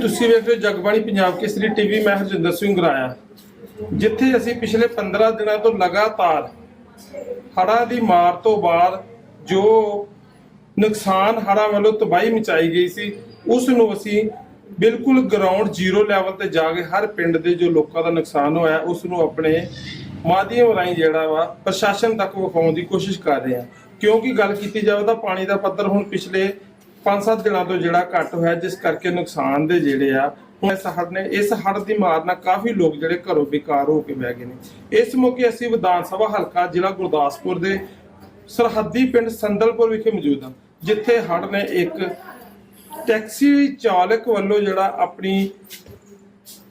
ਤੁਸੀਂ ਵੇਖ ਰਹੇ ਹੋ ਜਗਬਾਣੀ ਪੰਜਾਬ ਕੇਸਰੀ ਟੀਵੀ, ਮੈਂ ਹਰਜਿੰਦਰ ਸਿੰਘ ਗਰਾਇਆ ਜਿੱਥੇ ਅਸੀਂ ਪਿਛਲੇ 15 ਦਿਨਾਂ ਤੋਂ ਲਗਾਤਾਰ ਹੜ੍ਹਾਂ ਦੀ ਮਾਰ ਤੋਂ ਬਾਅਦ ਜੋ ਨੁਕਸਾਨ ਹੜ੍ਹਾਂ ਵੱਲੋਂ ਤਬਾਹੀ ਮਚਾਈ ਗਈ ਸੀ, ਉਸ ਨੂੰ ਅਸੀਂ ਬਿਲਕੁਲ ਗਰਾਊਂਡ ਜ਼ੀਰੋ ਲੈਵਲ ਤੇ ਜਾ ਕੇ ਹਰ ਪਿੰਡ ਦੇ ਜੋ ਲੋਕਾਂ ਦਾ ਨੁਕਸਾਨ ਹੋਇਆ, ਉਸ ਨੂੰ ਆਪਣੇ ਮਾਧਿਅਮ ਰਾਹੀਂ ਜਿਹੜਾ ਵਾ, ਪ੍ਰਸ਼ਾਸਨ ਤੱਕ ਵਿਖਾਉਣ ਦੀ ਕੋਸ਼ਿਸ਼ ਕਰ ਰਹੇ ਹਾਂ। ਕਿਉਂਕਿ ਗੱਲ ਕੀਤੀ ਜਾਵੇ ਤਾਂ ਪਾਣੀ ਦਾ ਪੱਧਰ ਹੁਣ ਪਿਛਲੇ 5-7 ਦਿਨਾਂ ਤੋਂ ਜਿਹੜਾ ਘੱਟ ਹੋਇਆ, ਜਿਸ ਕਰਕੇ ਨੁਕਸਾਨ ਦੇ ਜਿਹੜੇ ਆ ਇਸ ਹੜ੍ਹ ਨੇ, ਇਸ ਹੜ੍ਹ ਦੀ ਮਾਰ ਨਾਲ ਕਾਫੀ ਲੋਕ ਜਿਹੜੇ ਘਰੋਂ ਬੇਕਾਰ ਹੋ ਕੇ ਬਹਿ ਗਏ ਨੇ। ਇਸ ਮੌਕੇ ਅਸੀਂ ਵਿਧਾਨ ਸਭਾ ਹਲਕਾ ਜ਼ਿਲ੍ਹਾ ਗੁਰਦਾਸਪੁਰ ਦੇ ਸਰਹੱਦੀ ਪਿੰਡ ਸੰਦਲਪੁਰ ਵਿਖੇ ਮੌਜੂਦ ਹਾਂ, ਜਿੱਥੇ ਹੜ੍ਹ ਨੇ ਇੱਕ ਟੈਕਸੀ ਚਾਲਕ ਵੱਲੋਂ ਜਿਹੜਾ ਆਪਣੀ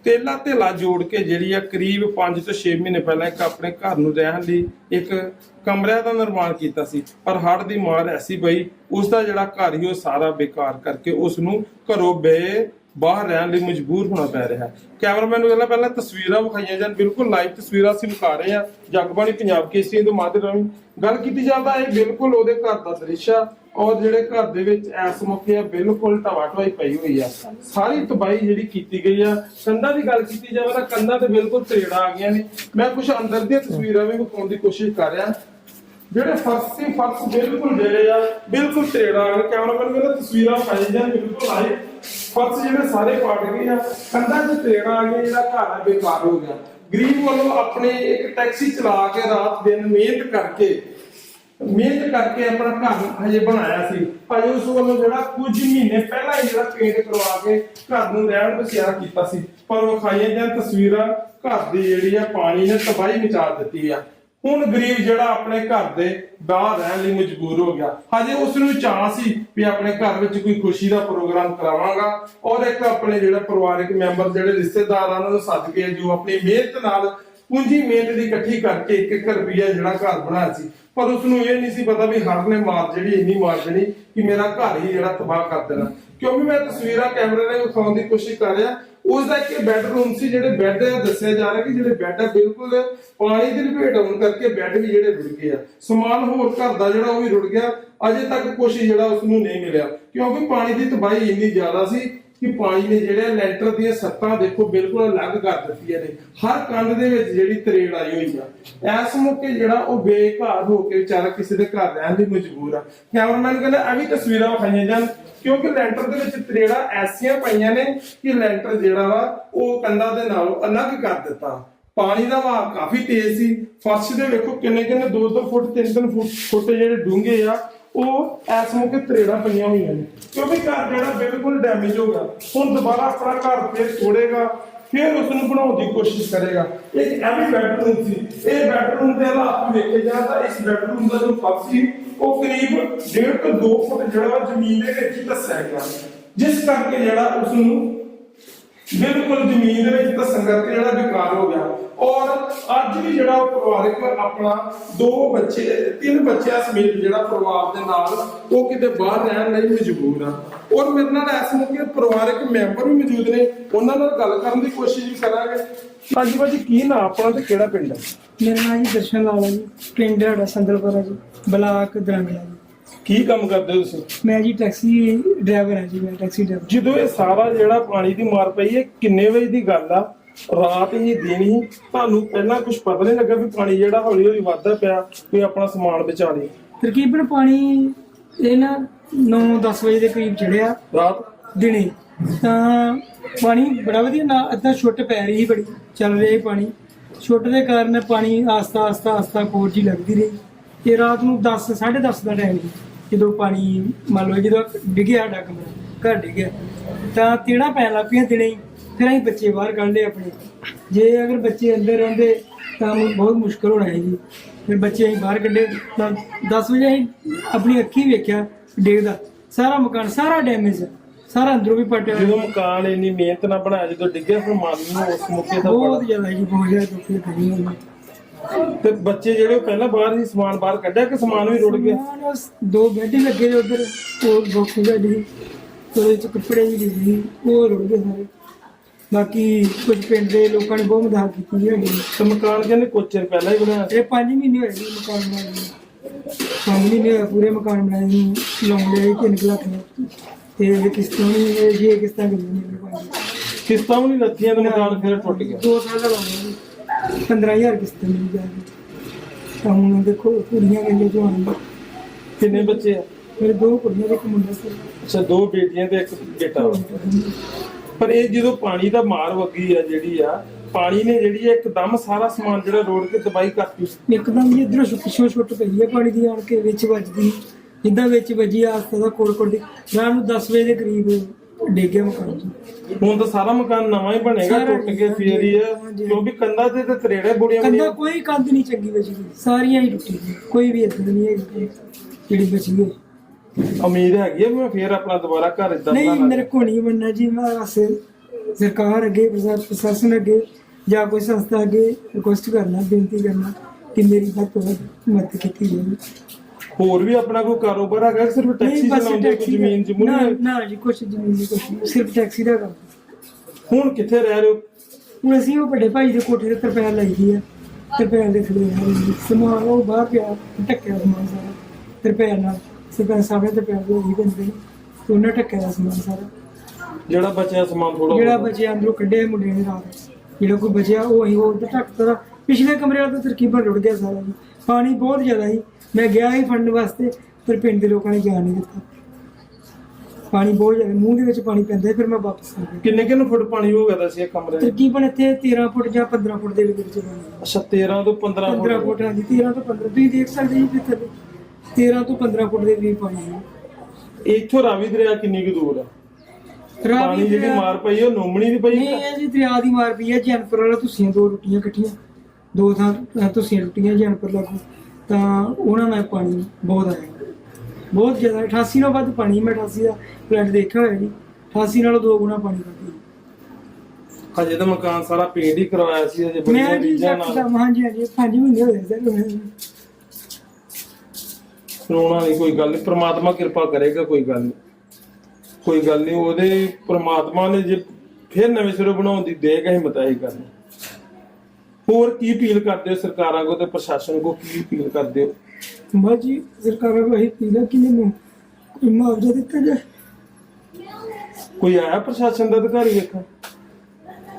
ਤੇਲਾ ਧੇਲਾ ਜੋੜ ਕੇ ਜਿਹੜੀ ਆ ਕਰੀਬ 5 ਤੋਂ 6 ਮਹੀਨੇ ਪਹਿਲਾਂ ਇੱਕ ਆਪਣੇ ਘਰ ਨੂੰ ਰਹਿਣ ਲਈ ਇੱਕ ਕਮਰਿਆਂ ਦਾ ਨਿਰਮਾਣ ਕੀਤਾ ਸੀ। ਪਰ ਹੜ੍ਹ ਦੀ ਮਾਰ ਐਸੀ ਪਈ ਉਸ ਦਾ ਜਿਹੜਾ ਘਰ ਹੀ ਉਹ ਸਾਰਾ ਬੇਕਾਰ ਕਰਕੇ ਉਸ ਨੂੰ ਘਰੋਂ ਬੇ ਬਾਹਰ ਰਹਿਣ ਲਈ ਮਜਬੂਰ ਹੋਣਾ ਪੈ ਰਿਹਾ। ਹੈ ਕੈਮਰਾਮੈਨ ਨੂੰ ਪਹਿਲਾਂ ਪਹਿਲਾਂ ਤਸਵੀਰਾਂ ਵਿਖਾਈਆਂ ਜਾਣ। ਬਿਲਕੁਲ ਲਾਈਵ ਤਸਵੀਰਾਂ ਅਸੀਂ ਵਿਖਾ ਰਹੇ ਹਾਂ। ਜਗਬਾਣੀ ਪੰਜਾਬ ਕੇਸਰੀ ਦੇ ਮਾਧਿਅਮ ਰਾਹੀਂ ਗੱਲ ਕੀਤੀ ਜਾਂਦਾ ਇਹ ਬਿਲਕੁਲ ਉਹਦੇ ਘਰ ਦਾ ਦ੍ਰਿਸ਼ ਆ ਔਰ ਜਿਹੜੇ ਘਰ ਦੇ ਵਿੱਚ ਐਸ ਮੌਕੇ ਆ, ਬਿਲਕੁਲ ਟਵਾਟਵਾਈ ਪਈ ਹੋਈ ਆ। ਸਾਰੀ ਤਬਾਹੀ ਜਿਹੜੀ ਕੀਤੀ ਗਈ ਆ, ਕੰਧਾਂ ਦੀ ਗੱਲ ਕੀਤੀ ਜਾਵੇ ਤਾਂ ਕੰਧਾਂ ਤੇ ਬਿਲਕੁਲ ਤਰੇੜਾ ਆ ਗਈਆਂ ਨੇ। ਮੈਂ ਕੁਝ ਅੰਦਰ ਦੀਆਂ ਤਸਵੀਰਾਂ ਵੀ ਵਿਖਾਉਣ ਦੀ ਕੋਸ਼ਿਸ਼ ਕਰ ਰਿਹਾ। ਜਿਹੜੇ ਫਰਸ਼ ਸੀ, ਫਰਸ਼ ਬਿਲਕੁਲ ਜਿਹੜੇ ਆ, ਬਿਲਕੁਲ ਤਰੇੜਾ ਆ ਗਿਆ ਕੈਮਰਾਮੈਨ ਕਹਿੰਦਾ ਤਸਵੀਰਾਂ ਪਾਈ ਜਾਣ। ਬਿਲਕੁਲ ਆਏ ਫਰਸ਼ ਜਿਹੜੇ ਸਾਰੇ ਪਾਟ ਗਏ ਆ, ਕੰਧਾਂ 'ਚ ਤਰੇੜਾ ਆ ਗਿਆ ਜਿਹੜਾ ਘਰ ਆ, ਬੇਕਾਰ ਹੋ ਗਿਆ। ਗਰੀਬ ਵੱਲੋਂ ਆਪਣੇ ਇੱਕ ਟੈਕਸੀ ਚਲਾ ਕੇ ਰਾਤ ਦਿਨ ਮਿਹਨਤ ਕਰਕੇ ਮਿਹਨਤ ਕਰਕੇ ਆਪਣਾ ਘਰ ਹਜੇ ਬਣਾਇਆ ਸੀ। ਭਾਈ ਉਸ ਵੱਲੋਂ ਜਿਹੜਾ ਕੁਝ ਮਹੀਨੇ ਪਹਿਲਾਂ ਹੀ ਜਿਹੜਾ ਪੇਂਟ ਕਰਵਾ ਕੇ ਘਰ ਨੂੰ ਰਹਿਣ ਬਸਿਆ ਕੀਤਾ ਸੀ। ਪਰ ਵਿਖਾਈਆਂ ਜਾਂ ਤਸਵੀਰਾਂ ਘਰ ਦੀ ਜਿਹੜੀ ਆ, ਪਾਣੀ ਨੇ ਤਬਾਹੀ ਮਚਾ ਦਿੱਤੀ ਆ। ਹੁਣ ਗਰੀਬ ਜਿਹੜਾ ਆਪਣੇ ਘਰ ਦੇ ਬਾਹਰ ਰਹਿਣ ਲਈ ਮਜਬੂਰ ਹੋ ਗਿਆ। ਹਜੇ ਉਸ ਨੂੰ ਚਾਹ ਸੀ ਵੀ ਆਪਣੇ ਘਰ ਵਿੱਚ ਕੋਈ ਖੁਸ਼ੀ ਦਾ ਪ੍ਰੋਗਰਾਮ ਕਰਾਵਾਂਗਾ ਔਰ ਇੱਕ ਆਪਣੇ ਜਿਹੜਾ ਪਰਿਵਾਰਕ ਮੈਂਬਰ, ਜਿਹੜੇ ਰਿਸ਼ਤੇਦਾਰ ਆ ਉਹਨਾਂ ਨੂੰ ਸੱਦ ਕੇ ਜੋ ਆਪਣੀ ਮਿਹਨਤ ਨਾਲ ਪੂੰਜੀ ਮਿਹਨਤ ਦੀ ਇਕੱਠੀ ਕਰਕੇ ਇੱਕ ਇੱਕ ਰੁਪਈਆ ਜਿਹੜਾ ਘਰ ਬਣਾਇਆ ਸੀ। ਪਰ ਉਸ ਨੂੰ ਇਹ ਨਹੀਂ ਸੀ ਪਤਾ ਵੀ ਹੜ ਨੇ ਮਾਰ ਜਿਹੜੀ ਇੰਨੀ ਮਾਰ ਦੇਣੀ ਕਿ ਮੇਰਾ ਘਰ ਹੀ ਜਿਹੜਾ ਤਬਾਹ ਕਰ ਦੇਣਾ। ਕਿਉਂਕਿ ਮੈਂ ਤਸਵੀਰਾਂ ਕੈਮਰੇ ਨਾਲ ਵਿਖਾਉਣ ਦੀ ਕੋਸ਼ਿਸ਼ ਕਰ ਰਿਹਾ ਉਸ ਦਾ ਇੱਕ ਬੈੱਡਰੂਮ ਸੀ, ਜਿਹੜੇ ਬੈੱਡ ਦੱਸਿਆ ਜਾ ਰਿਹਾ ਕਿ ਜਿਹੜੇ ਬੈੱਡ ਆ, ਬਿਲਕੁਲ ਪਾਣੀ ਦੀ ਲਪੇਟ ਆਉਣ ਕਰਕੇ ਬੈੱਡ ਵੀ ਜਿਹੜੇ ਰੁੜ ਗਏ ਆ। ਸਮਾਨ ਹੋਰ ਘਰ ਦਾ ਜਿਹੜਾ ਉਹ ਵੀ ਰੁੜ ਗਿਆ। ਅਜੇ ਤੱਕ ਕੁਝ ਜਿਹੜਾ ਉਸ ਨੂੰ ਨਹੀਂ ਮਿਲਿਆ, ਕਿਉਂਕਿ ਪਾਣੀ ਦੀ ਤਬਾਹੀ ਇੰਨੀ ਜ਼ਿਆਦਾ ਸੀ ਕਿ ਪਾਣੀ ਨੇ ਜਿਹੜੇ ਲੈਂਟਰ ਦੀਆਂ ਸੱਤਾਂ ਦੇਖੋ ਬਿਲਕੁਲ ਅਲੱਗ ਕਰ ਦਿੱਤੀਆਂ ਨੇ। ਹਰ ਕੰਧ ਦੇ ਵਿੱਚ ਜਿਹੜੀ ਤਰੇੜ ਆਈ ਹੋਈ ਆ। ਇਸ ਮੌਕੇ ਜਿਹੜਾ ਉਹ ਬੇਘਰ ਹੋ ਕੇ ਵਿਚਾਰਾ ਕਿਸੇ ਦੇ ਘਰ ਰਹਿਣ ਲਈ ਮਜਬੂਰ ਆ। ਕੈਮਰਾਮੈਨ ਕਹਿੰਦਾ, ਇਹ ਵੀ ਤਸਵੀਰਾਂ ਵਿਖਾਈਆਂ ਜਾਣ, ਕਿਉਂਕਿ ਲੈਂਟਰ ਦੇ ਵਿੱਚ ਤਰੇੜਾਂ ਐਸੀਆਂ ਪਾਈਆਂ ਨੇ ਕਿ ਲੈਂਟਰ ਜਿਹੜਾ ਵਾ, ਉਹ ਕੰਧਾਂ ਦੇ ਨਾਲੋਂ ਅਲੱਗ ਕਰ ਦਿੱਤਾ। ਪਾਣੀ ਦਾ ਵਹਾਅ ਕਾਫੀ ਤੇਜ਼ ਸੀ। ਫਰਸ਼ ਦੇ ਵੇਖੋ ਕਿੰਨੇ ਕਿੰਨੇ 2-2 ਫੁੱਟ 3-3 ਫੁੱਟ ਛੋਟੇ ਜਿਹੜੇ ਡੂੰਘੇ ਆ ਉਹ ਐਸ ਮੌਕੇ ਤਰੇੜਾਂ ਪਈਆਂ ਹੋਈਆਂ ਨੇ। ਕਿਉਂਕਿ ਘਰ ਜਿਹੜਾ ਬਿਲਕੁਲ ਡੈਮੇਜ ਹੋ ਗਿਆ। ਹੁਣ ਦੁਬਾਰਾ ਆਪਣਾ ਘਰ ਫੇਰ ਤੋੜੇਗਾ, ਫਿਰ ਉਸ ਨੂੰ ਬਣਾਉਣ ਦੀ ਕੋਸ਼ਿਸ਼ ਕਰੇਗਾ। ਇੱਕ ਇਹ ਬੈਡਰੂਮ ਸੀ। ਇਹ ਬੈਡਰੂਮ ਦੇ ਹਾਲਾਤ ਵੇਖੇ ਜਾਣ ਤਾਂ ਇਸ ਬੈਡਰੂਮ ਦਾ ਜੋ ਫਰਸ਼ ਸੀ, ਉਹ ਕਰੀਬ 1.5 ਤੋਂ 2 ਫੁੱਟ ਜਿਹੜਾ ਜ਼ਮੀਨ ਦੇ ਵਿੱਚ ਹੀ ਦੱਸਿਆ ਗਿਆ। ਜਿਸ ਕਰਕੇ ਜਿਹੜਾ ਉਸ ਨੂੰ ਬਿਲਕੁਲ ਜ਼ਮੀਨ ਦੇ ਵਿੱਚ ਧੱਸਣ ਕਰਕੇ ਜਿਹੜਾ ਬੇਕਾਰ ਹੋ ਗਿਆ। ਔਰ ਅੱਜ ਵੀ ਜਿਹੜਾ ਉਹ ਪਰਿਵਾਰਕ ਆਪਣਾ ਦੋ ਬੱਚੇ ਤਿੰਨ ਬੱਚਿਆਂ ਸਮੇਤ ਜਿਹੜਾ ਪਰਿਵਾਰ ਦੇ ਨਾਲ ਉਹ ਕਿਤੇ ਬਾਹਰ ਰਹਿਣ ਲਈ ਮਜਬੂਰ ਆ। ਔਰ ਮੇਰੇ ਨਾਲ ਇਸ ਮੌਕੇ ਪਰਿਵਾਰਕ ਮੈਂਬਰ ਵੀ ਮੌਜੂਦ ਨੇ। ਉਹਨਾਂ ਨਾਲ ਗੱਲ ਕਰਨ ਦੀ ਕੋਸ਼ਿਸ਼ ਵੀ ਕਰਾਂਗੇ। ਹਾਂਜੀ ਭਾਜੀ ਕੀ ਨਾਂ ਆਪਣਾ ਤੇ ਕਿਹੜਾ ਪਿੰਡ ਹੈ ਮੇਰਾ ਨਾਮ ਜੀ ਦਰਸ਼ਨ ਲਾਲ ਹੈ ਜੀ। ਪਿੰਡ ਸਾਡਾ ਸੰਦਲਪੁਰਾ ਜੀ। ਬਲਾਕ ਦਰੰਗਲਾ ਜੀ। ਕੀ ਕੰਮ ਕਰਦੇ ਹੋ ਤੁਸੀਂ? ਮੈਂ ਜੀ ਟੈਕਸੀ ਡਰਾਈਵਰ ਹਾਂ ਜੀ ਮੈਂ ਟੈਕਸੀ ਡਰਾਈਵਰ ਜਦੋਂ ਇਹ ਸਾਰਾ ਜਿਹੜਾ ਪਾਣੀ ਦੀ ਮਾਰ ਪਈ ਹੈ ਕਿੰਨੇ ਵਜੇ ਦੀ ਗੱਲ ਆ? ਰਾਤ ਹੀ ਦਿਨ ਹੀ ਤੁਹਾਨੂੰ ਪਹਿਲਾਂ ਕੁਝ ਪਤਾ ਨਹੀਂ ਲੱਗਾ ਵੀ ਪਾਣੀ ਜਿਹੜਾ ਹੌਲੀ ਹੌਲੀ ਵੱਧਦਾ ਪਿਆ ਕੋਈ ਆਪਣਾ ਸਮਾਨ ਬਚਾ ਲਈ ਤਕਰੀਬਨ ਪਾਣੀ ਇਹ ਨਾ 9-10 ਵਜੇ ਦੇ ਕਰੀਬ ਚੜਿਆ। ਰਾਤ? ਦਿਨੇ। ਤਾਂ ਪਾਣੀ ਬੜਾ ਵਧੀਆ ਨਾ ਅੱਧਾ ਛੁੱਟ ਪੈ ਰਹੀ ਸੀ ਬੜੀ ਚੱਲ ਰਿਹਾ ਪਾਣੀ। ਛੁੱਟ ਦੇ ਕਾਰਨ ਪਾਣੀ ਆਸਤਾ ਆਸਤਾ ਆਸਤਾ ਕੋਰ ਜੀ ਲੱਗਦੀ ਰਹੀ। ਤੇ ਰਾਤ ਨੂੰ 10 10:30 ਦਾ ਟਾਈਮ ਜਦੋਂ ਪਾਣੀ ਮੰਨ ਲਓ ਜਦੋਂ ਡਿੱਗਿਆ ਸਾਡਾ ਕਮਰਾ ਘਰ ਡਿੱਗਿਆ। ਤਾਂ ਤੇੜਾ ਪੈਣ ਲੱਗ ਪਿਆ ਦਿਨੇ ਹੀ। ਫਿਰ ਅਸੀਂ ਬੱਚੇ ਬਾਹਰ ਕੱਢ ਲਏ ਆਪਣੇ। ਜੇ ਅਗਰ ਬੱਚੇ ਅੰਦਰ ਰਹਿੰਦੇ ਤਾਂ ਬਹੁਤ ਮੁਸ਼ਕਲ ਹੋਣਾ ਸੀ ਜੀ। ਫਿਰ ਬੱਚੇ ਅਸੀਂ ਬਾਹਰ ਕੱਢੇ ਤਾਂ 10 ਵਜੇ ਅਸੀਂ ਆਪਣੀ ਅੱਖੀ ਵੇਖਿਆ ਡਿੱਗਦਾ ਸਾਰਾ ਮਕਾਨ ਸਾਰਾ ਡੈਮੇਜ ਸਾਰਾ ਅੰਦਰੋਂ ਵੀ ਪਟਿਆ ਹੋਇਆ। ਜਦੋਂ ਮਕਾਨ ਇੰਨੀ ਮਿਹਨਤ ਨਾਲ ਬਣਾਇਆ ਜਦੋਂ ਡਿੱਗਿਆ ਫਿਰ ਮਨ ਨੂੰ ਉਸ ਮੌਕੇ ਦਾ ਬਹੁਤ ਜ਼ਿਆਦਾ ਜੀ ਬਹੁਤ ਜ਼ਿਆਦਾ ਦੁੱਖ ਲੱਗੀ ਹੋਈ ਤੇ ਬੱਚੇ ਜਿਹੜੇ ਪਹਿਲਾਂ ਬਾਹਰ ਹੀ ਸਮਾਨ ਬਾਹਰ ਕੱਢਿਆ ਕਿ ਸਮਾਨ ਵੀ ਰੁੜ ਗਿਆ? ਦੋ ਬੈੱਡ ਹੀ ਲੱਗੇ ਨੇ ਉਧਰ ਉਹ ਬੋਕਸ ਗੱਡੀ ਉਹਦੇ ਚ ਕੱਪੜੇ ਵੀ ਲੱਗੇ ਉਹ ਰੁੜ ਗਏ ਸਾਰੇ। ਬਾਕੀ ਕੁਝ ਪਿੰਡ ਦੇ ਲੋਕਾਂ ਨੇ ਬਹੁਤ ਮਦਦ ਕੀਤੀ ਹੈ ਸਾਡੀ ਤੇ ਮਕਾਨ ਕਹਿੰਦੇ ਕੁਝ ਚਿਰ ਪਹਿਲਾਂ ਹੀ ਬਣਾਇਆ ਸੀ। ਇਹ 5 ਮਹੀਨੇ ਹੋਏ ਜੀ ਮਕਾਨ ਬਣਾਏ ਨੂੰ। ਪੰਜ ਮਹੀਨੇ ਹੋਏ ਪੂਰੇ ਮਕਾਨ ਬਣਾਏ ਨੂੰ ਲਾਉਣ ਦੇ 3 ਲੱਖ ਨੇ ਤੇ ਇਹ ਕਿਸ਼ਤਾਂ ਨਹੀਂ ਇਹ ਜੇ ਕਿਸ਼ਤਾਂ ਕਿੰਨੀ ਨੇ ਕਿਸ਼ਤਾਂ ਵੀ ਨਹੀਂ ਲੱਥੀਆਂ ਤੇ ਮਕਾਨ ਫਿਰ ਟੁੱਟ ਗਿਆ। ਦੋ ਸਾਲ ਦਾ ਲਾਉਣਾ 15000 ਕਿਸ਼ਤ ਮਿਲ ਜਾਏਗੀ ਤਾਂ ਹੁਣ ਦੇਖੋ ਕੁੜੀਆਂ ਗਈਆਂ ਜਵਾਨ ਕਿੰਨੇ ਬੱਚੇ ਆ? ਮੇਰੇ ਦੋ ਕੁੜੀਆਂ ਤੇ ਇੱਕ ਮੁੰਡਾ ਸੀ। ਅੱਛਾ ਦੋ ਬੇਟੀਆਂ ਤੇ ਇੱਕ ਬੇਟਾ ਵਾ। ਪਰ ਇਹ ਜਦੋਂ ਪਾਣੀ ਦਾ ਮਾਰ ਵੱਗੀ ਆ ਜਿਹੜੀ ਆ ਪਾਣੀ ਨੇ ਜਿਹੜੀ ਆ ਇੱਕਦਮ ਸਾਰਾ ਸਮਾਨ ਜਿਹੜਾ ਰੋੜ ਕੇ ਤਬਾਹੀ ਕਰਤੀ ਇੱਕਦਮ ਹੀ ਇਧਰੋਂ ਪਿੱਛੋਂ ਛੁੱਟ ਪਈ ਹੈ ਪਾਣੀ ਦੀ ਆਣ ਕੇ ਵਿੱਚ ਵੱਜਦੀ ਜਿੱਦਾਂ ਵਿੱਚ ਵੱਜੀ ਆਸਤਾ ਦਾ ਕੋੜ ਕੋੜ ਦੀ। ਰਾਤ ਨੂੰ 10 ਵਜੇ ਦੇ ਕਰੀਬ ਡੇਗੇ ਮਕਾਨ ਜੀ ਹੁਣ ਤਾਂ ਸਾਰਾ ਮਕਾਨ ਨਵਾਂ ਹੀ ਬਣੇਗਾ ਸਾਰਾ ਟੁੱਟ ਕੇ ਫੇਰ ਹੀ ਆ। ਹਾਂਜੀ। ਕਿਉਂਕਿ ਕੰਧਾਂ ਤੇ ਤੇ ਤਰੇੜੇ ਬੁੜੀਆਂ ਕੰਧਾ ਬੁੜੀਆਂ ਕੋਈ ਕੰਧ ਨਹੀਂ ਚੰਗੀ ਬਚੀ ਸਾਰੀਆਂ ਹੀ ਟੁੱਟੀ ਗਈਆਂ। ਕੋਈ ਵੀ ਇਦਾਂ ਨਹੀਂ ਹੈਗੀ ਜਿਹੜੀ ਬਚੀ ਹੈ ਉਮੀਦ ਹੈਗੀ ਆ ਵੀ ਮੈਂ ਫੇਰ ਆਪਣਾ ਦੁਬਾਰਾ ਘਰ ਇਦਾਂ ਨਹੀਂ ਮੇਰੇ ਕੋਲ ਨਹੀਂ ਬਣਨਾ ਜੀ ਮੈਂ ਵਾਸਤੇ ਸਰਕਾਰ ਅੱਗੇ ਪ੍ਰਸ਼ਾ- ਪ੍ਰਸ਼ਾਸਨ ਅੱਗੇ ਜਾਂ ਕੋਈ ਸੰਸਥਾ ਅੱਗੇ ਰਿਕੁਐਸਟ ਕਰਨਾ ਬੇਨਤੀ ਕਰਨਾ ਕਿ ਮੇਰੀ ਵੱਧ ਤੋਂ ਵੱਧ ਮਦਦ ਕੀਤੀ ਜਾਵੇ। ਹੋਰ ਵੀ ਆਪਣਾ ਕੋਈ ਕਾਰੋਬਾਰ ਹੈਗਾ ਕਿ ਸਿਰਫ ਟੈਕਸੀ ਨਹੀਂ ਬਸ ਚਲਾਉਂਦੇ ਕੋਈ ਟੈਕਸੀ ਜ਼ਮੀਨ ਦਾ- ਜਮੂਨ ਨਾ ਨਾ ਜੀ ਕੁਛ ਜ਼ਮੀਨ ਨਹੀਂ ਕੁਛ ਸਿਰਫ ਟੈਕਸੀ ਦਾ ਕੰਮ। ਹੁਣ ਕਿੱਥੇ ਰਹਿ ਰਹੇ ਹੋ? ਹੁਣ ਅਸੀਂ ਉਹ ਵੱਡੇ ਭਾਈ ਦੇ ਕੋਠੇ ਤੇ ਤਰਪੈਲ ਲਾਈ ਦੀ ਆ। ਤਰਪੈਲ ਦੇ ਥੱਲੇ ਰਹਿ ਰਹੇ ਹਾਂ। ਸਮਾਨ ਉਹ ਬਾਹਰ ਪਿਆ ਢੱਕਿਆ ਸਮਾਨ ਸਾਰਾ ਤਰਪੈਲ ਨਾਲ। ਸਰਪੰਚ ਸਾਹਿਬ ਨੇ ਤਰਪੈਲ ਦੇ ਹੀ ਬੰਦੇ ਨੇ ਤੇ ਉਹਨਾਂ ਢੱਕਿਆ ਦਾ ਸਮਾਨ ਸਾਰਾ। ਜਿਹੜਾ ਬਚਿਆ ਸਮਾਨ ਥੋੜਾ ਜਿਹੜਾ ਬਚਿਆ ਅੰਦਰੋਂ ਕੱਢਿਆ ਮੁੰਡੇ ਨੇ ਰਾਤ। ਜਿਹੜਾ ਕੋਈ ਬਚਿਆ ਉਹ ਅਸੀਂ ਉਹ ਢੱਕਤਾ ਦਾ ਪਿਛਲੇ ਕਮਰੇ ਵਾਲਾ ਤਾਂ ਤਰਕੀਬਾਂ ਰੁੜ ਗਿਆ ਸਾਰਾ ਜੀ। ਪਾਣੀ ਬਹੁਤ ਜ਼ਿਆਦਾ ਸੀ। ਮੈਂ ਗਿਆ ਸੀ ਫੜਨ ਵਾਸਤੇ ਪਰ ਪਿੰਡ ਦੇ ਲੋਕਾਂ ਨੇ ਜਾਣ ਨਹੀਂ ਦਿੱਤਾ। ਪਾਣੀ ਬਹੁਤ ਜ਼ਿਆਦਾ ਮੂੰਹ ਦੇ ਵਿੱਚ ਪਾਣੀ ਪੈਂਦਾ ਸੀ, ਫਿਰ ਮੈਂ ਵਾਪਸ ਆ ਗਿਆ। ਕਿੰਨੇ ਕਿੰਨੇ ਫੁੱਟ ਪਾਣੀ ਹੋ ਗਿਆ ਦਾ ਸੀ ਇਹ ਕਮਰੇ ਵਿੱਚ? ਤਕਰੀਬਨ ਇੱਥੇ 13 ਫੁੱਟ ਜਾਂ 15 ਫੁੱਟ ਦੇ ਵਿੱਚ। ਪਾਣੀ ਅੱਛਾ 13 ਤੋਂ 15 15 ਫੁੱਟ। ਫੁੱਟ ਹਾਂਜੀ 13 ਤੋਂ 15 ਤੁਸੀਂ ਦੇਖ ਸਕਦੇ ਜੀ ਥੱਲੇ 13 ਤੋਂ 15 ਫੁੱਟ ਦੇ ਵੀ ਪਾਣੀ ਹੈ। ਇੱਥੋਂ ਰਾਵੀ ਦਰਿਆ ਕਿੰਨੀ ਕੁ ਦੂਰ ਰਾਵੀ ਪਾਣੀ ਜਿਹੜੀ ਦਰਿਆ- ਮਾਰ ਪਈ ਉਹ ਨੋਮਣੀ ਦੀ ਪਈ ਨਹੀਂ ਜੀ ਦਰਿਆ ਦੀ ਮਾਰ ਪਈ ਹੈ। ਜਨਪੁਰ ਵਾਲਾ ਤੁਸੀਂ ਦੋ ਰੁੱਟੀਆਂ ਇਕੱਠੀਆਂ ਦੋ ਥਾਂ ਤੁਸੀਂ ਰੁੱਟੀਆਂ ਜਨਪੁਰ ਲਾਗੂ ਤਾਂ ਉਹਨਾਂ ਨਾਲ ਪਾਣੀ ਬਹੁਤ ਆਇਆ। ਬਹੁਤ ਜ਼ਿਆਦਾ 88 ਨਾਲੋਂ ਵੱਧ ਪਾਣੀ ਮੈਂ 88 ਦਾ ਪਲਾਟ ਦੇਖਿਆ ਹੋਇਆ ਜੀ। 88 ਨਾਲੋਂ ਦੋ ਗੁਣਾ ਪਾਣੀ ਵੱਧ ਹਜੇ ਤਾਂ ਮਕਾਨ ਸਾਰਾ ਪੇਂਟ ਹੀ ਕਰਵਾਇਆ ਸੀ ਹਜੇ ਬੜੀਆਂ ਮੈਂ ਜੀ ਨਾਲ। ਹਾਂਜੀ ਹਾਂਜੀ। 5 ਮਹੀਨੇ ਹੋਏ ਸਰ ਰੋਣਾ ਨਹੀਂ ਕੋਈ ਗੱਲ ਨਹੀਂ ਪ੍ਰਮਾਤਮਾ ਕਿਰਪਾ ਕਰੇਗਾ ਕੋਈ ਗੱਲ ਨਹੀਂ। ਕੋਈ ਗੱਲ ਨਹੀਂ ਉਹਦੇ ਪ੍ਰਮਾਤਮਾ ਨੇ ਜੇ ਫਿਰ ਨਵੇਂ ਸਿਰੋਂ ਬਣਾਉਣ ਦੀ ਦੇਗ ਹਿੰਮਤ ਆਈ ਕਰਨੀ ਹੋਰ ਕੀ ਅਪੀਲ ਕਰਦੇ ਹੋ ਸਰਕਾਰਾਂ ਕੋ ਤੇ ਪ੍ਰਸ਼ਾਸਨ ਕੋ ਕੀ ਅਪੀਲ ਕਰਦੇ ਹੋ? ਬਸ ਜੀ ਸਰਕਾਰਾਂ ਨੂੰ ਇਹ ਪੀਲਾ ਕਿ ਮੈਨੂੰ ਕੋਈ ਮੁਆਵਜ਼ਾ ਦਿੱਤਾ ਜਾਏ। ਕੋਈ ਆਇਆ ਪ੍ਰਸ਼ਾਸਨ ਦਾ ਅਧਿਕਾਰੀ ਵੇਖਣ?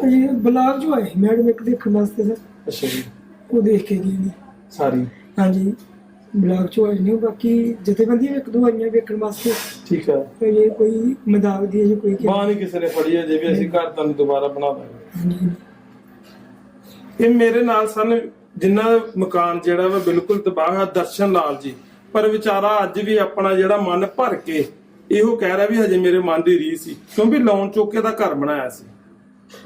ਇਹ ਬਲਾਕ ਜੋ ਆਏ ਮੈਡਮ ਇੱਕ ਦੇਖਣ ਵਾਸਤੇ ਸਰ ਅੱਛਾ ਜੀ। ਉਹ ਦੇਖ ਕੇ ਗਏ ਨੇ। ਸਾਰੀ। ਹਾਂਜੀ। ਬਲਾਕ ਚੋਂ ਆਏ ਨੇ ਬਾਕੀ ਜਥੇਬੰਦੀਆਂ ਇੱਕ ਦੋ ਆਈਆਂ ਵੇਖਣ ਵਾਸਤੇ। ਠੀਕ ਹੈ ਤੇ ਇਹ ਕੋਈ ਮਦਦ ਦੀ ਹੈ ਕੋਈ ਬਾਹ ਨਹੀਂ ਕਿਸੇ ਨੇ ਫੜੀ ਹੈ ਜੇ ਵੀ ਅਸੀਂ ਘਰ ਤੁਹਾਨੂੰ ਦੁਬਾਰਾ ਬਣਾ ਦਾਂਗੇ। ਹਾਂਜੀ। ਇਹ ਮੇਰੇ ਨਾਲ ਸਨ ਜਿਨ੍ਹਾਂ ਦਾ ਮਕਾਨ ਜਿਹੜਾ ਵਾ ਬਿਲਕੁਲ ਤਬਾਹ ਹੈ ਦਰਸ਼ਨ ਲਾਲ ਜੀ। ਪਰ ਵਿਚਾਰਾ ਅੱਜ ਵੀ ਆਪਣਾ ਜਿਹੜਾ ਮਨ ਭਰ ਕੇ ਇਹੋ ਕਹਿ ਰਿਹਾ ਵੀ ਹਜੇ ਮੇਰੇ ਮਨ ਦੀ ਰੀਸ ਸੀ ਕਿਉਂਕਿ ਲੋਨ ਚੁੱਕ ਦਾ ਘਰ ਬਣਾਇਆ ਸੀ।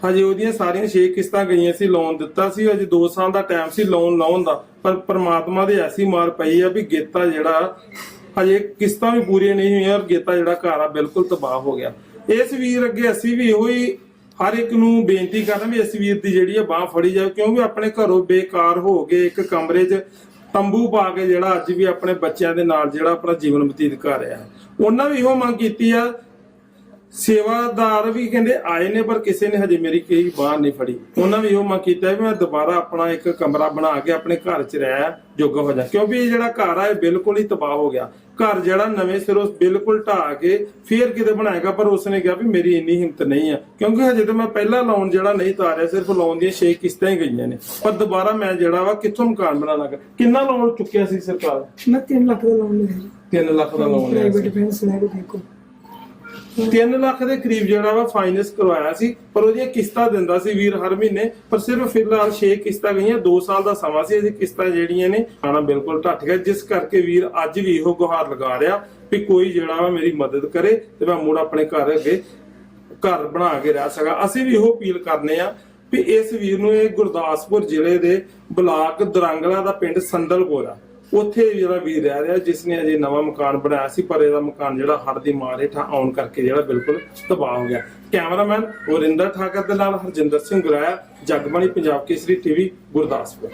ਹਜੇ ਉਹਦੀਆਂ ਸਾਰੀਆਂ 6 ਕਿਸ਼ਤਾਂ ਗਈਆਂ ਸੀ ਲੋਨ ਦਿੱਤਾ ਸੀ, ਹਜੇ 2 ਸਾਲ ਦਾ ਟਾਈਮ ਸੀ ਲੋਨ ਲਾਉਣ ਦਾ। ਪਰ ਪ੍ਰਮਾਤਮਾ ਦੇ ਐਸੀ ਮਾਰ ਪਈ ਆ ਵੀ ਗੇਤਾ ਜਿਹੜਾ, ਹਜੇ ਕਿਸ਼ਤਾਂ ਵੀ ਪੂਰੀਆਂ ਨਹੀਂ ਹੋਈਆਂ ਔਰ ਗੇਤਾ ਜਿਹੜਾ ਘਰ ਆ ਬਿਲਕੁਲ ਤਬਾਹ ਹੋ ਗਿਆ। ਇਸ ਵੀਰ ਅੱਗੇ ਅਸੀਂ ਵੀ ਇਹੋ ਹੀ ਹਰ ਇੱਕ ਨੂੰ ਬੇਨਤੀ ਕਰਨਾ ਵੀ ਇਸ ਵੀਰ ਦੀ ਜਿਹੜੀ ਆ ਬਾਹ ਫੜੀ ਜਾਵੇ ਕਿਉਂਕਿ ਆਪਣੇ ਘਰੋਂ ਬੇਕਾਰ ਹੋ ਕੇ ਇੱਕ ਕਮਰੇ 'ਚ ਤੰਬੂ ਪਾ ਕੇ ਜਿਹੜਾ ਅੱਜ ਵੀ ਆਪਣੇ ਬੱਚਿਆਂ ਦੇ ਨਾਲ ਜਿਹੜਾ ਆਪਣਾ ਜੀਵਨ ਬਤੀਤ ਕਰ ਰਿਹਾ। ਹੈ ਉਹਨਾਂ ਵੀ ਇਹੋ ਮੰਗ ਕੀਤੀ ਆ ਸੇਵਾਦਾਰ ਵੀ ਕਹਿੰਦੇ ਆਏ ਨੇ ਪਰ ਕਿਸੇ ਨੇ ਹਜੇ ਮੇਰੀ ਕਈ ਬਾਹਰ ਨਹੀਂ ਫੜੀ। ਉਹਨਾਂ ਵੀ ਉਹ ਮੰਗ ਕੀਤਾ ਵੀ ਮੈਂ ਦੁਬਾਰਾ ਆਪਣਾ ਇੱਕ ਕਮਰਾ ਬਣਾ ਕੇ ਆਪਣੇ ਘਰ 'ਚ ਰਹਿ ਜੋਗਾ ਹੋ ਜਾ। ਕਿਉਂਕਿ ਇਹ ਜਿਹੜਾ ਘਰ ਆ ਇਹ ਬਿਲਕੁਲ ਹੀ ਤਬਾਹ ਹੋ ਗਿਆ। ਘਰ ਜਿਹੜਾ ਨਵੇਂ ਸਿਰੋਂ ਬਿਲਕੁਲ ਢਾਹ ਕੇ ਫੇਰ ਕਿਤੇ ਬਣਾਏਗਾ ਪਰ ਉਸਨੇ ਕਿਹਾ ਵੀ ਮੇਰੀ ਇੰਨੀ ਹਿੰਮਤ ਨਹੀਂ ਆ। ਕਿਉਂਕਿ ਹਜੇ ਤਾਂ ਮੈਂ ਪਹਿਲਾ ਲੋਨ ਜਿਹੜਾ ਨਹੀਂ ਤਾਰਿਆ ਸਿਰਫ ਲੋਨ ਦੀਆਂ 6 ਕਿਸ਼ਤਾਂ ਹੀ ਗਈਆਂ ਨੇ। ਪਰ ਦੁਬਾਰਾ ਮੈਂ ਜਿਹੜਾ ਵਾ ਕਿੱਥੋਂ ਮਕਾਨ ਬਣਾਉਣਾ ਕਿੰਨਾ ਲੋਨ ਚੁੱਕਿਆ ਸੀ ਸਰਕਾਰ? ਮੈਂ 3 ਲੱਖ ਦਾ ਲੋਨ ਲਿਆ ਜੀ। 3 ਲੱਖ ਦਾ ਲੋਨ ਲਿਆ ਪ੍ਰਾਈਵੇਟ ਫਾਈਨੈਂਸ ਲੈ ਕੇ ਦੇਖੋ। 3 ਲੱਖ ਦੇ ਕਰੀਬ ਜਿਹੜਾ ਵਾ ਫਾਈਨੈਂਸ ਕਰਵਾਇਆ ਸੀ, ਪਰ ਉਹਦੀਆਂ ਕਿਸ਼ਤਾਂ ਦਿੰਦਾ ਸੀ ਵੀਰ ਹਰ ਮਹੀਨੇ, ਪਰ ਸਿਰਫ ਫਿਲਹਾਲ 6 ਕਿਸ਼ਤਾਂ ਗਈਆਂ 2 ਸਾਲ ਦਾ ਸਮਾਂ ਸੀ ਅਸੀਂ ਕਿਸ਼ਤਾਂ ਜਿਹੜੀਆਂ ਨੇ ਆਣਾ ਬਿਲਕੁਲ ਢੱਟ ਗਿਆ, ਜਿਸ ਕਰਕੇ ਵੀਰ ਅੱਜ ਵੀ ਇਹੋ ਗੁਹਾਰ ਲਗਾ ਰਿਹਾ ਵੀ ਕੋਈ ਜਿਹੜਾ ਵਾ ਮੇਰੀ ਮਦਦ ਕਰੇ ਤੇ ਮੈਂ ਮੁੜ ਆਪਣੇ ਘਰ ਅੱਗੇ ਘਰ ਬਣਾ ਕੇ ਰਹਿ ਸਕਾਂ। ਅਸੀਂ ਵੀ ਇਹੋ ਅਪੀਲ ਕਰਨੇ ਆ ਵੀ ਇਸ ਵੀਰ ਨੂੰ ਇਹ ਗੁਰਦਾਸਪੁਰ ਜ਼ਿਲ੍ਹੇ ਦੇ ਬਲਾਕ ਦਰਾਂਗਲਾ ਦਾ ਪਿੰਡ ਸੰਦਲਪੁਰ ਆ। ਉੱਥੇ ਜਿਹੜਾ ਵੀਰ ਰਹਿ ਰਿਹਾ ਜਿਸ ਨੇ ਅਜੇ ਨਵਾਂ ਮਕਾਨ ਬਣਾਇਆ ਸੀ, ਪਰ ਇਹਦਾ ਮਕਾਨ ਜਿਹੜਾ ਹੜ੍ਹ ਦੀ ਮਾਰ ਹੇਠਾਂ ਆਉਣ ਕਰਕੇ ਜਿਹੜਾ ਬਿਲਕੁਲ ਤਬਾਹ ਹੋ ਗਿਆ। ਕੈਮਰਾਮੈਨ ਵਰਿੰਦਰ ਠਾਕਰ ਦੇ ਨਾਲ ਹਰਜਿੰਦਰ ਸਿੰਘ ਗੁਰਾਇਆ, ਜਗਬਾਣੀ ਪੰਜਾਬ ਕੇਸਰੀ ਟੀਵੀ, ਗੁਰਦਾਸਪੁਰ।